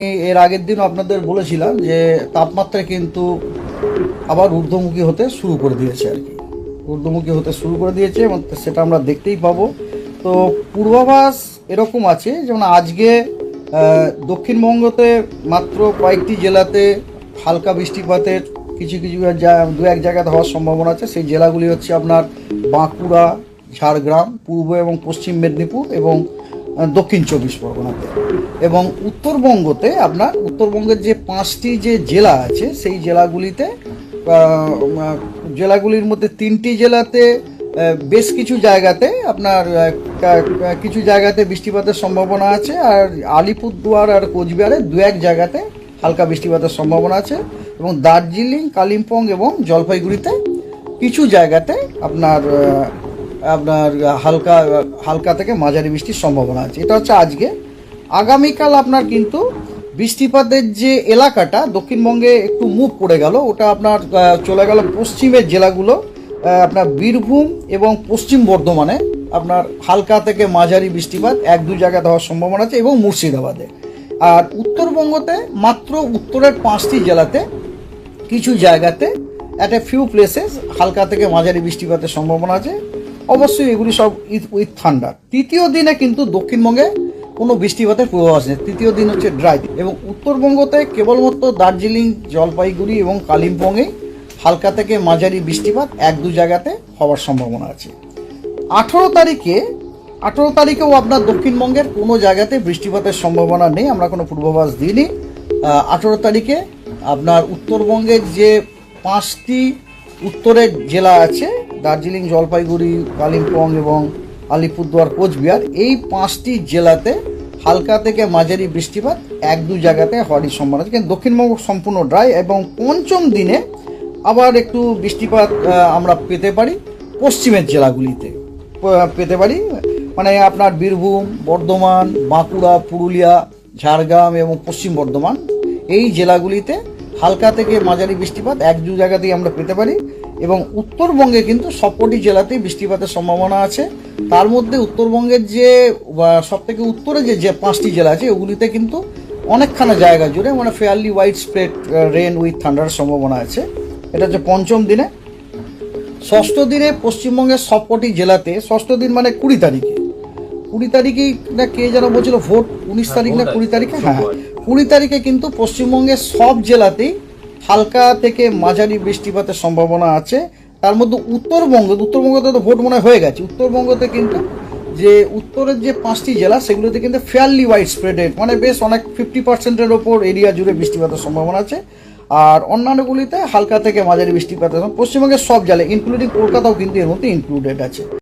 এর আগের দিন আপনাদের বলেছিলাম যে তাপমাত্রা কিন্তু আবার ঊর্ধ্বমুখী হতে শুরু করে দিয়েছে আর কি। ঊর্ধ্বমুখী হতে শুরু করে দিয়েছে এবং সেটা আমরা দেখতেই পাবো। তো পূর্বাভাস এরকম আছে, যেমন আজকে দক্ষিণবঙ্গতে মাত্র কয়েকটি জেলাতে হালকা বৃষ্টিপাতের কিছু কিছু দু এক জায়গাতে হওয়ার সম্ভাবনা আছে। সেই জেলাগুলি হচ্ছে আপনার বাঁকুড়া, ঝাড়গ্রাম, পূর্ব এবং পশ্চিম মেদিনীপুর এবং দক্ষিণ চব্বিশ পরগনাতে এবং উত্তরবঙ্গতে আপনার উত্তরবঙ্গের যে পাঁচটি যে জেলা আছে, সেই জেলাগুলিতে জেলাগুলির মধ্যে তিনটি জেলাতে বেশ কিছু জায়গাতে আপনার কিছু জায়গাতে বৃষ্টিপাতের সম্ভাবনা আছে, আর আলিপুরদুয়ার আর কোচবিহারে দু এক জায়গাতে হালকা বৃষ্টিপাতের সম্ভাবনা আছে। এবং দার্জিলিং, কালিম্পং এবং জলপাইগুড়িতে কিছু জায়গাতে আপনার আপনার হালকা হালকা থেকে মাঝারি বৃষ্টির সম্ভাবনা আছে। এটা হচ্ছে আজকে। আগামীকাল আপনার কিন্তু বৃষ্টিপাতের যে এলাকাটা, দক্ষিণবঙ্গে একটু মুভ করে গেল। ওটা আপনার চলে গেল পশ্চিমের জেলাগুলো। আপনার বীরভূম এবং পশ্চিম বর্ধমানে আপনার হালকা থেকে মাঝারি বৃষ্টিপাত এক দু জায়গায় দেওয়ার সম্ভাবনা আছে এবং মুর্শিদাবাদে। আর উত্তরবঙ্গতে মাত্র উত্তরের পাঁচটি জেলাতে কিছু জায়গাতে অ্যাট এ ফিউ প্লেসেস হালকা থেকে মাঝারি বৃষ্টিপাতের সম্ভাবনা আছে। অবশ্যই এগুলি সব উইথ ঠান্ডা তৃতীয় দিনে কিন্তু দক্ষিণবঙ্গে কোনো বৃষ্টিপাতের পূর্বাভাস নেই তৃতীয় দিন হচ্ছে ড্রাই এবং উত্তরবঙ্গতে কেবলমাত্র দার্জিলিং, জলপাইগুড়ি এবং কালিম্পংয়ে হালকা থেকে মাঝারি বৃষ্টিপাত এক দু জায়গাতে হওয়ার সম্ভাবনা আছে। আঠেরো তারিখে, আঠেরো তারিখেও আপনার দক্ষিণবঙ্গের কোনো জায়গাতে বৃষ্টিপাতের সম্ভাবনা নেই, আমরা কোনো পূর্বাভাস দিইনি। আঠেরো তারিখে আপনার উত্তরবঙ্গের যে পাঁচটি উত্তরের জেলা আছে দার্জিলিং, জলপাইগুড়ি, কালিম্পং এবং আলিপুরদুয়ার, কোচবিহার এই পাঁচটি জেলাতে হালকা থেকে মাঝারি বৃষ্টিপাত এক দু জায়গাতে হওয়ারই সম্ভাবনা আছে। কিন্তু দক্ষিণবঙ্গ সম্পূর্ণ ড্রাই এবং পঞ্চম দিনে আবার একটু বৃষ্টিপাত আমরা পেতে পারি পশ্চিমের জেলাগুলিতে। পেতে পারি মানে আপনার বীরভূম, বর্ধমান, বাঁকুড়া, পুরুলিয়া, ঝাড়গ্রাম এবং পশ্চিম বর্ধমান এই জেলাগুলিতে হালকা থেকে মাঝারি বৃষ্টিপাত এক দু জায়গাতেই আমরা পেতে পারি। এবং উত্তরবঙ্গে কিন্তু সবকটি জেলাতেই বৃষ্টিপাতের সম্ভাবনা আছে। তার মধ্যে উত্তরবঙ্গের যে সব থেকে উত্তরে যে যে পাঁচটি জেলা আছে ওগুলিতে কিন্তু অনেকখানা জায়গা জুড়ে মানে fairly wide spread rain with thunder সম্ভাবনা আছে। এটা হচ্ছে পঞ্চম দিনে। ষষ্ঠ দিনে পশ্চিমবঙ্গের সবকটি জেলাতে ষষ্ঠ দিন মানে কুড়ি তারিখে। কুড়ি তারিখেই না কে যেন বলছিল ভোট উনিশ তারিখ না কুড়ি তারিখে? হ্যাঁ। কুড়ি তারিখে কিন্তু পশ্চিমবঙ্গের সব জেলাতেই হালকা থেকে মাঝারি বৃষ্টিপাতের সম্ভাবনা আছে। তার মধ্যে উত্তরবঙ্গ, উত্তরবঙ্গতে তো ভোট মনে হয় গেছে। উত্তরবঙ্গতে কিন্তু যে উত্তরের যে পাঁচটি জেলা, সেগুলোতে কিন্তু ফেয়ারলি ওয়াইড স্প্রেডেড মানে বেশ অনেক ফিফটি পার্সেন্টের ওপর এরিয়া জুড়ে বৃষ্টিপাতের সম্ভাবনা আছে। আর অন্যান্যগুলিতে হালকা থেকে মাঝারি বৃষ্টিপাতের পশ্চিমবঙ্গের সব জেলায় ইনক্লুডিং কলকাতাও কিন্তু এর মধ্যে ইনক্লুডেড আছে।